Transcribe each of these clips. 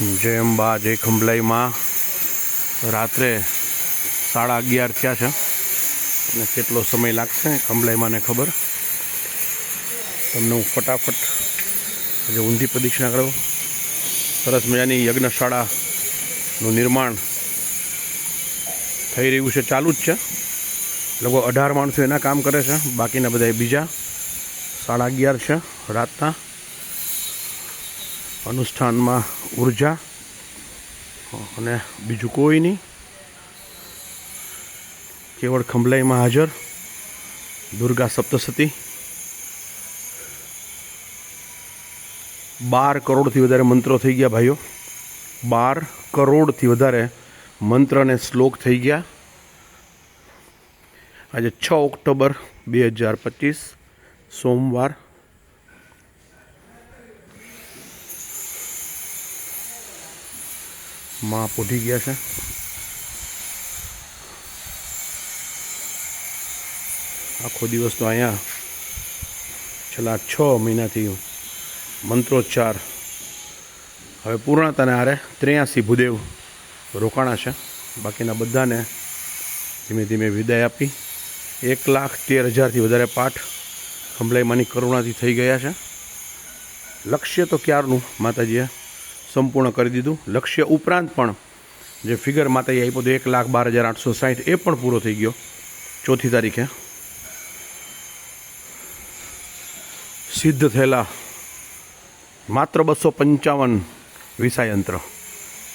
જય અંબા જય ખંભલાઈમાં રાત્રે સાડા અગિયાર થયા છે. અને કેટલો સમય લાગશે ખંભલાઈમાંને ખબર? તમને હું ફટાફટ આજે ઊંધી પ્રદક્ષિણા કરું સરસ મજાની યજ્ઞશાળાનું નિર્માણ થઈ રહ્યું છે, ચાલુ જ છે. લગભગ અઢાર માણસો એના કામ કરે છે. બાકીના બધા બીજા. સાડા અગિયાર છે રાતના. અનુષ્ઠાનમાં ઊર્જા, અને બીજું કોઈ નહીં. કેવળ ખંભલાઈમાં હાજર, દુર્ગા સપ્તસતી બાર કરોડથી વધારે મંત્રો થઈ ગયા ભાઈઓ. બાર કરોડથી વધારે મંત્ર અને શ્લોક થઈ ગયા. આજે છ ઓક્ટોબર બે હજાર પચીસ, સોમવાર. માં પોઢી ગયા છે. આખો દિવસ તો અહીંયા છેલ્લા છ મહિનાથી મંત્રોચ્ચાર. હવે પૂર્ણતાને આરે ત્રેયાસી ભૂદેવ રોકાણા છે. બાકીના બધાને ધીમે ધીમે વિદાય આપી. એક લાખ તેર હજારથી વધારે પાઠ ખંભલાઈમાંની કરુણાથી થઈ ગયા છે. લક્ષ્ય તો ક્યારનું, માતાજીએ? સંપૂર્ણ કરી દીધું. લક્ષ્ય ઉપરાંત પણ જે ફિગર માતાએ આપ્યો હતો, એક લાખ બાર હજાર આઠસો સાઠ એ પણ પૂરો થઈ ગયો. ચોથી તારીખે. સિદ્ધ થયેલા માત્ર બસો પંચાવન વિસા યંત્ર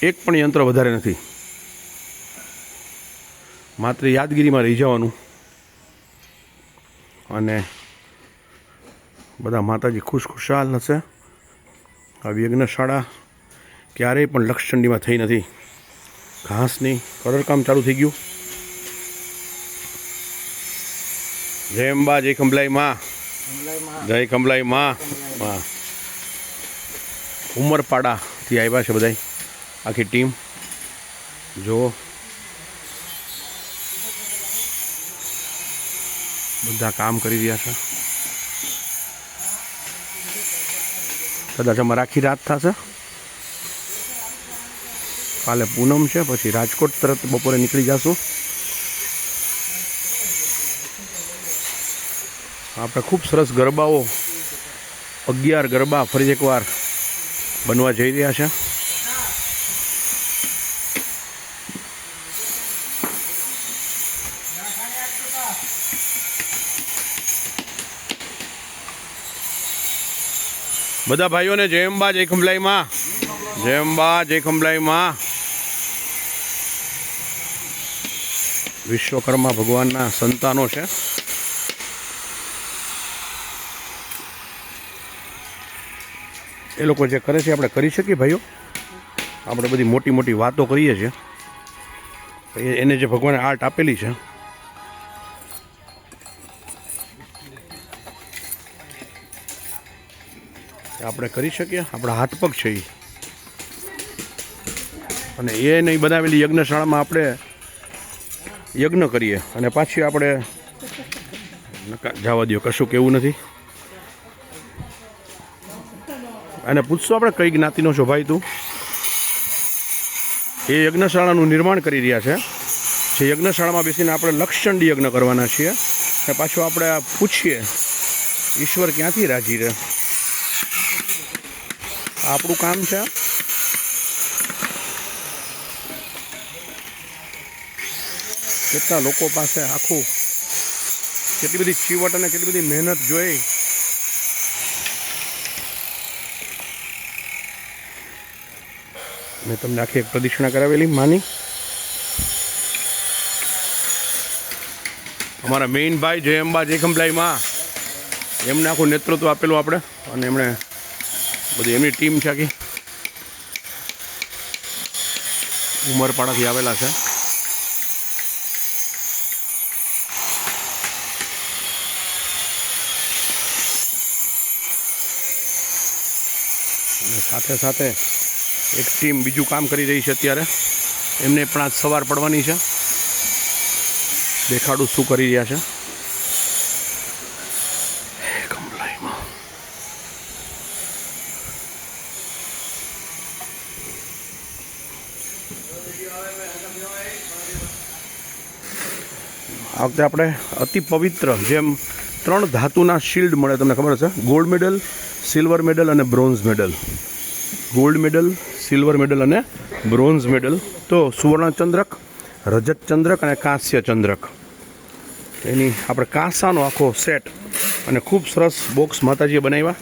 એક પણ યંત્ર વધારે નથી. માત્ર યાદગીરીમાં રહી જવાનું. અને બધા માતાજી ખુશ ખુશાલ હશે. આ યજ્ઞશાળા ક્યારેય પણ લક્ષચંડીમાં થઈ નથી. ઘાસની કલરકામ ચાલુ થઈ ગયું. જય અંબા, જય ખંભલાઈ માં. જય ખંભલાઈ માં. ઉમરપાડાથી આવ્યા છે બધા આખી ટીમ. જો બધા કામ કરી રહ્યા છે. કદાચ અમારે આખી રાત થશે. કાલે પૂનમ છે, પછી રાજકોટ તરત બપોરે નીકળી જશું. આપણે ખૂબ સરસ ગરબાઓ, અગિયાર ગરબા ફરી એકવાર બનવા જઈ રહ્યા છે. બધા ભાઈઓને જય અંબા જય ખંભલાઈ માં જય અંબા જય ખંભલાઈ માં. વિશ્વકર્મા ભગવાનના સંતાનો છે. એ લોકો જે કરે છે, આપણે કરી શકીએ ભાઈઓ? આપણે બધી મોટી મોટી વાતો કરીએ છીએ. એને જે ભગવાને આર્ટ આપેલી છે. આપણે કરી શકીએ, આપણા હાથ પગ છે એ અને એ નહીં બનાવેલી યજ્ઞશાળામાં આપણે યજ્ઞ કરીએ. અને પાછી આપણે જવા દો કશું કેવું નથી. અને પૂછશો આપણે કઈ જ્ઞાતિનો છો ભાઈ તું? એ યજ્ઞશાળાનું નિર્માણ કરી રહ્યા છે. જે યજ્ઞશાળામાં બેસીને આપણે લક્ષચંડી યજ્ઞ કરવાના છીએ. અને પાછું આપણે પૂછીએ, ઈશ્વર ક્યાંથી રાજી રહે? આપણું કામ છે કેટલા લોકો પાસે આખું કેટલી બધી ચીવટ અને કેટલી બધી મહેનત જોઈ. મેં તમને આખી એક પ્રદક્ષિણા કરાવેલી, માની. અમારા મેઇન ભાઈ જય અંબા, જય ખંભલાઈ એમને આખું નેતૃત્વ આપેલું આપણે અને એમણે બધી એમની ટીમ છે આખી. ઉમરપાડાથી આવેલા છે. સાથે સાથે એક ટીમ બીજું કામ કરી રહી છે અત્યારે. એમને પણ આજ સવાર પડવાની છે. દેખાડું શું કરી રહ્યા છે. આ વખતે આપણે અતિ પવિત્ર જેમ ત્રણ ધાતુના શિલ્ડ મળે, તમને ખબર છે ગોલ્ડ મેડલ સિલ્વર મેડલ અને bronze medal. Gold medal, silver medal અને બ્રોન્ઝ મેડલ. તો સુવર્ણ ચંદ્રક રજત ચંદ્રક અને કાંસ્ય ચંદ્રક એની આપણે કાંસાનો આખો સેટ અને ખૂબ સરસ બોક્સ માતાજીએ બનાવ્યા.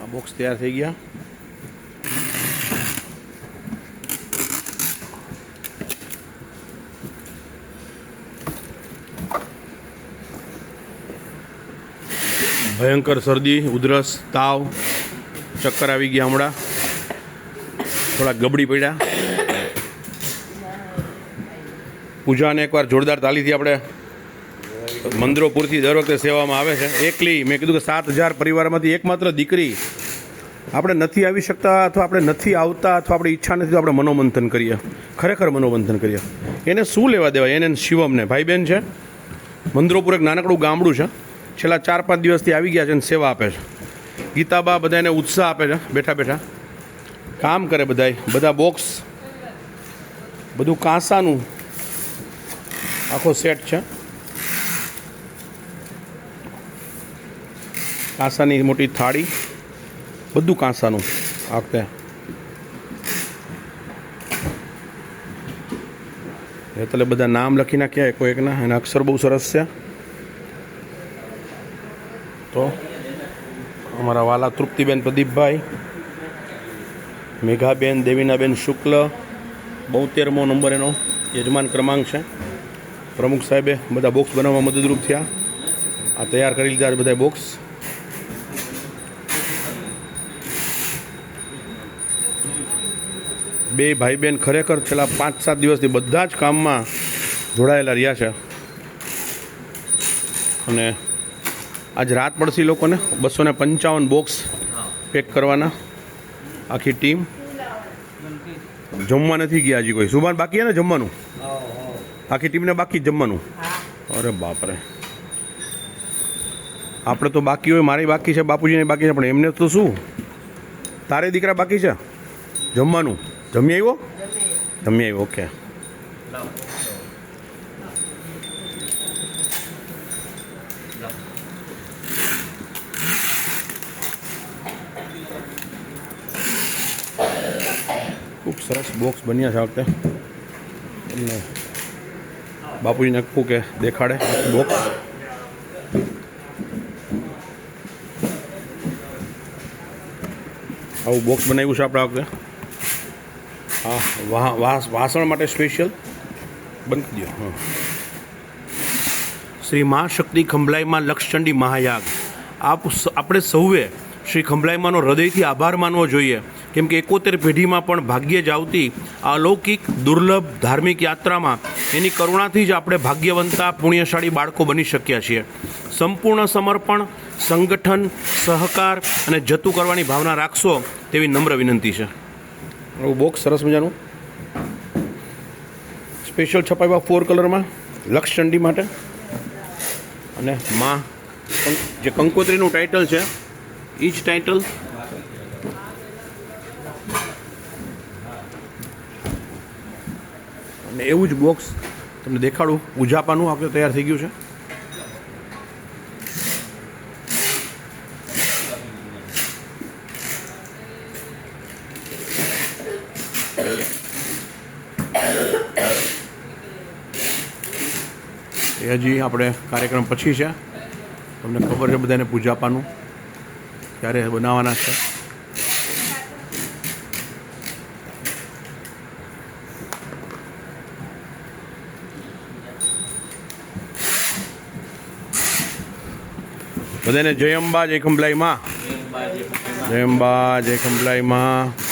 આ બોક્સ તૈયાર થઈ ગયા. ભયંકર શરદી, ઉધરસ, તાવ, ચક્કર આવી ગયા હમણાં. થોડા ગબડી પડ્યા. પૂજાને એકવાર જોરદાર તાલીથી આપણે મંદિરો પૂરતી દર વખતે સેવામાં આવે છે. એકલી, મેં કીધું કે સાત હજાર પરિવારમાંથી એકમાત્ર દીકરી. આપણે નથી આવી શકતા અથવા આપણે નથી આવતા અથવા આપણી ઈચ્છા નથી તો આપણે મનોમંથન કરીએ. ખરેખર મનોમંથન કરીએ. એને શું લેવા દેવાય? એને શિવમને. ભાઈ બહેન છે? મંદિરોપુર એક નાનકડું ગામડું છે. છેલ્લા ચાર, પાંચ દિવસથી આવી ગયા છે અને સેવા આપે છે. ગીતાબા બધાને ઉત્સાહ આપે છે. બેઠા બેઠા. કામ કરે બધાય. બધા બોક્સ બધું કાંસાનું આખો સેટ છે. કાંસાની મોટી થાળી, બધું કાંસાનું આ વખતે એટલે બધા નામ લખી નાખ્યા, એક એકના, એના અક્ષર બહુ સરસ છે. તો અમારા વાલા તૃપ્તિબેન પ્રદીપભાઈ, મેઘાબેન, દેવીનાબેન શુક્લ, બોતેરમો નંબર એનો યજમાન ક્રમાંક છે. પ્રમુખ સાહેબે બધા બોક્સ બનાવવામાં મદદરૂપ થયા. આ તૈયાર કરી લીધા બધા બોક્સ. બે ભાઈ બહેન ખરેખર છેલ્લા પાંચ સાત દિવસથી બધા જ કામમાં જોડાયેલા રહ્યા છે. અને આજ રાત પડશે લોકોને. બસો ને પંચાવન બોક્સ પેક કરવાના. આખી ટીમ જમવા નથી ગયા હજી કોઈ. સુભાન, બાકી ને જમવાનું? આખી ટીમને બાકી જમવાનું? અરે બાપરે. આપણે તો બાકી હોય, મારી બાકી છે, બાપુજીને બાકી છે, પણ એમને તો શું? તારે દીકરા બાકી છે? જમવાનું? જમી આવ્યો? જમી આવ્યો ઓકે ખૂબ સરસ બોક્સ બન્યા છે આ વખતે એમને બાપુજીને કહું કે દેખાડે બોક્સ આવું બોક્સ બનાવ્યું છે આપણે આ વખતે હા વાસણ માટે સ્પેશિયલ બંધ દો હા. શ્રી મહાશક્તિ ખંભલાઈમાં લક્ષચંડી મહાયાગ. આપ આપણે સૌએ શ્રી ખંભલાઈમાંનો હૃદયથી આભાર માનવો જોઈએ. કેમ કે એકોતેર પેઢીમાં પણ ભાગ્યે જ આવતી આ અલૌકિક દુર્લભ ધાર્મિક યાત્રામાં એની કરુણાથી જ આપણે ભાગ્યવંતા પુણ્યશાળી બાળકો બની શક્યા છીએ. સંપૂર્ણ સમર્પણ સંગઠન સહકાર અને જતું કરવાની ભાવના રાખશો તેવી નમ્ર વિનંતી છે. બોક્સ સરસ મજાનું. સ્પેશિયલ છપાયવા ફોર કલરમાં લક્ષચંડી માટે. અને માં જે કંકોત્રીનું ટાઇટલ છે એ જ ટાઇટલ એવું જ બોક્સ તમને દેખાડું. ઉજાપાનું આપણે તૈયાર થઈ ગયું છે. એ હજી આપણે કાર્યક્રમ પછી છે. તમને ખબર છે બધાને પૂજાપાનું ક્યારે બનાવવાના છે. બધાને જય અંબા જય ખંભલાઈ જય અંબા જય ખંભલાઈ માં